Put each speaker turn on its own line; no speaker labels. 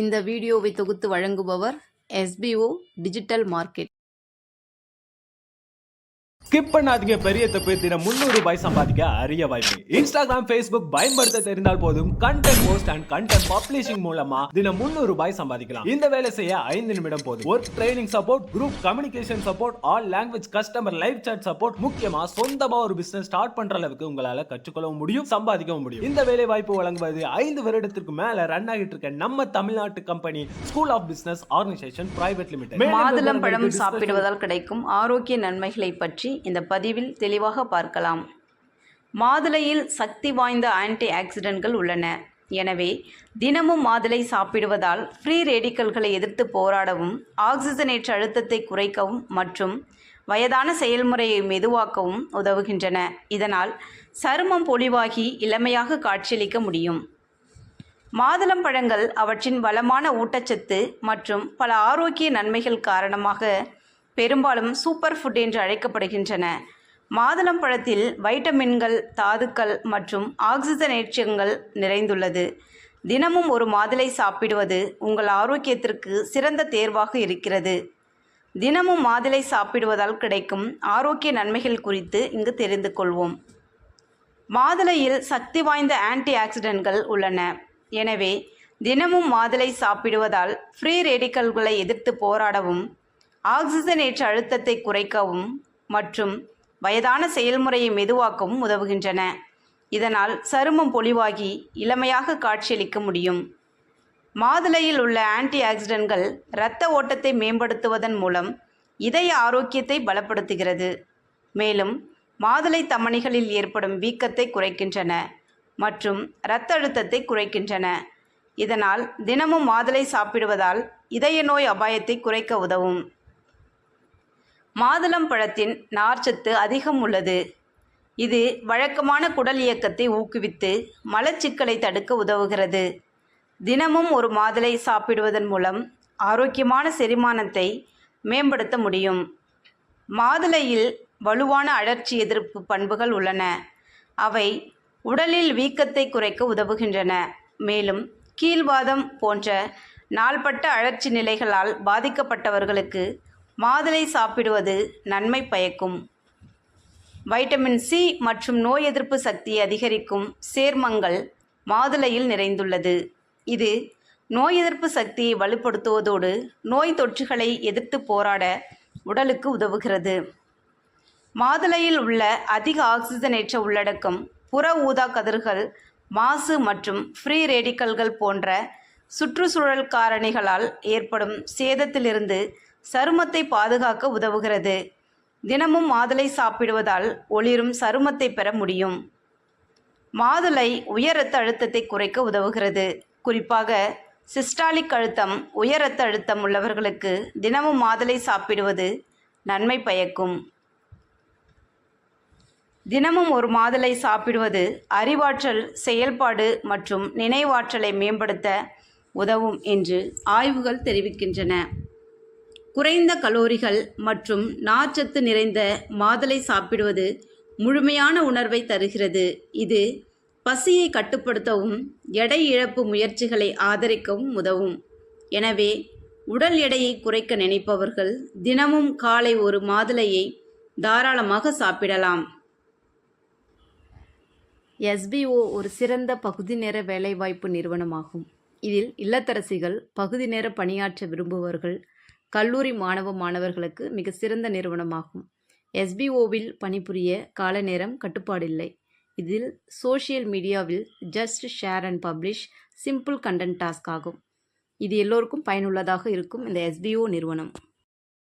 இந்த வீடியோவை தொகுத்து வழங்குபவர் எஸ்பிஓ டிஜிட்டல் மார்க்கெட்.
ஸ்கிப் பண்ணாதீங்க பெரிய தப்பு தினம் முந்நூறு ரூபாய் சம்பாதிக்க அரிய வாய்ப்பு. இன்ஸ்டாகிராம் ஃபேஸ்புக் பயன்படுத்த தெரிந்தால் போதும். Content post and content publishing மூலமா தினம் முந்நூறு ரூபாய் சம்பாதிக்கலாம். இந்த வேலை செய்ய ஐந்து நிமிடம் போதும். Work training support group communication support all language customer live chat support முக்கியமா சொந்தமா ஒரு பிசினஸ் ஸ்டார்ட் பண்ற அளவுக்கு உங்களால கற்றுக்கொள்ளவும் முடியும் சம்பாதிக்கவும் முடியும். இந்த வேலை வாய்ப்பு வழங்குவது ஐந்து வருடத்திற்கு மேல ரன் ஆகிட்டு இருக்க நம்ம தமிழ்நாட்டு company school of business organisation private limited
மாதுளம் பழம் சாப்பிடுவதால் கிடைக்கும் ஆரோக்கிய நன்மைகளை பற்றி இந்த பதிவில் தெளிவாக பார்க்கலாம். மாதுளையில் சக்தி வாய்ந்த ஆன்டி ஆக்சிடென்ட்கள் உள்ளன. எனவே தினமும் மாதுளை சாப்பிடுவதால் ஃப்ரீ ரேடிக்கல்களை எதிர்த்து போராடவும் ஆக்சிஜனேற்ற அழுத்தத்தை குறைக்கவும் மற்றும் வயதான செயல்முறையை மெதுவாக்கவும் உதவுகின்றன. இதனால் சருமம் பொலிவாகி இளமையாக காட்சியளிக்க முடியும். மாதுளம் பழங்கள் அவற்றின் வளமான ஊட்டச்சத்து மற்றும் பல ஆரோக்கிய நன்மைகள் காரணமாக பெரும்பாலும் சூப்பர் ஃபுட் என்று அழைக்கப்படுகின்றன. மாதுளம் பழத்தில் வைட்டமின்கள் தாதுக்கள் மற்றும் ஆக்சிஜனேற்றங்கள் நிறைந்துள்ளது. தினமும் ஒரு மாதுளை சாப்பிடுவது உங்கள் ஆரோக்கியத்திற்கு சிறந்த தேர்வாக இருக்கிறது. தினமும் மாதுளை சாப்பிடுவதால் கிடைக்கும் ஆரோக்கிய நன்மைகள் குறித்து இங்கு தெரிந்து கொள்வோம். மாதுளையில் சக்தி வாய்ந்த ஆன்டி ஆக்சிடென்ட்கள் உள்ளன. எனவே தினமும் மாதுளை சாப்பிடுவதால் ஃப்ரீ ரேடிக்கல்களை எதிர்த்து போராடவும் ஆக்சிஜனேற்ற அழுத்தத்தை குறைக்கவும் மற்றும் வயதான செயல்முறையை மெதுவாக்கவும் உதவுகின்றன. இதனால் சருமம் பொலிவாகி இளமையாக காட்சியளிக்க முடியும். மாதுளையில் உள்ள ஆன்டி ஆக்சிடென்ட்கள் இரத்த ஓட்டத்தை மேம்படுத்துவதன் மூலம் இதய ஆரோக்கியத்தை பலப்படுத்துகிறது. மேலும் மாதுளை தமணிகளில் ஏற்படும் வீக்கத்தை குறைக்கின்றன மற்றும் இரத்த அழுத்தத்தை குறைக்கின்றன. இதனால் தினமும் மாதுளை சாப்பிடுவதால் இதய நோய் அபாயத்தை குறைக்க உதவும். மாதுளம் பழத்தின் நார்ச்சத்து அதிகம் உள்ளது. இது வழக்கமான குடல் இயக்கத்தை ஊக்குவித்து மலச்சிக்கலை தடுக்க உதவுகிறது. தினமும் ஒரு மாதுளை சாப்பிடுவதன் மூலம் ஆரோக்கியமான செரிமானத்தை மேம்படுத்த முடியும். மாதுளையில் வலுவான அழற்சி எதிர்ப்பு பண்புகள் உள்ளன. அவை உடலில் வீக்கத்தை குறைக்க உதவுகின்றன. மேலும் கீழ்வாதம் போன்ற நாள்பட்ட அழற்சி நிலைகளால் பாதிக்கப்பட்டவர்களுக்கு மாதுளை சாப்பிடுவது நன்மை பயக்கும். வைட்டமின் சி மற்றும் நோய் எதிர்ப்பு சக்தியை அதிகரிக்கும் சேர்மங்கள் மாதுளையில் நிறைந்துள்ளது. இது நோய் எதிர்ப்பு சக்தியை வலுப்படுத்துவதோடு நோய் தொற்றுகளை எதிர்த்து போராட உடலுக்கு உதவுகிறது. மாதுளையில் உள்ள அதிக ஆக்சிஜனேற்ற உள்ளடக்கம் புற ஊதா கதிர்கள் மாசு மற்றும் ஃப்ரீ ரேடிக்கல்கள் போன்ற சுற்றுச்சூழல் காரணிகளால் ஏற்படும் சேதத்திலிருந்து சருமத்தை பாதுகாக்க உதவுகிறது. தினமும் மாதுளை சாப்பிடுவதால் ஒளிரும் சருமத்தை பெற முடியும். மாதுளை உயர் இரத்த அழுத்தத்தை குறைக்க உதவுகிறது. குறிப்பாக சிஸ்டாலிக் அழுத்தம் உயர் இரத்த அழுத்தம் உள்ளவர்களுக்கு தினமும் மாதுளை சாப்பிடுவது நன்மை பயக்கும். தினமும் ஒரு மாதுளை சாப்பிடுவது அறிவாற்றல் செயல்பாடு மற்றும் நினைவாற்றலை மேம்படுத்த உதவும் என்று ஆய்வுகள் தெரிவிக்கின்றன. குறைந்த கலோரிகள் மற்றும் நார்ச்சத்து நிறைந்த மாதுளை சாப்பிடுவது முழுமையான உணர்வை தருகிறது. இது பசியை கட்டுப்படுத்தவும் எடை இழப்பு முயற்சிகளை ஆதரிக்கவும் உதவும். எனவே உடல் எடையை குறைக்க நினைப்பவர்கள் தினமும் காலை ஒரு மாதுளையை தாராளமாக சாப்பிடலாம். எஸ்பிஓ ஒரு சிறந்த பகுதி நேர வேலைவாய்ப்பு நிறுவனமாகும். இதில் இல்லத்தரசிகள் பகுதி நேர பணியாற்ற விரும்புபவர்கள் கல்லூரி மாணவ மாணவர்களுக்கு மிக சிறந்த நிறுவனமாகும். எஸ்பிஓவில் பணிபுரிய கால நேரம் கட்டுப்பாடில்லை. இதில் சோஷியல் மீடியாவில் just share and publish simple content task ஆகும். இது எல்லோருக்கும் பயனுள்ளதாக இருக்கும் இந்த எஸ்பிஓ நிறுவனம்.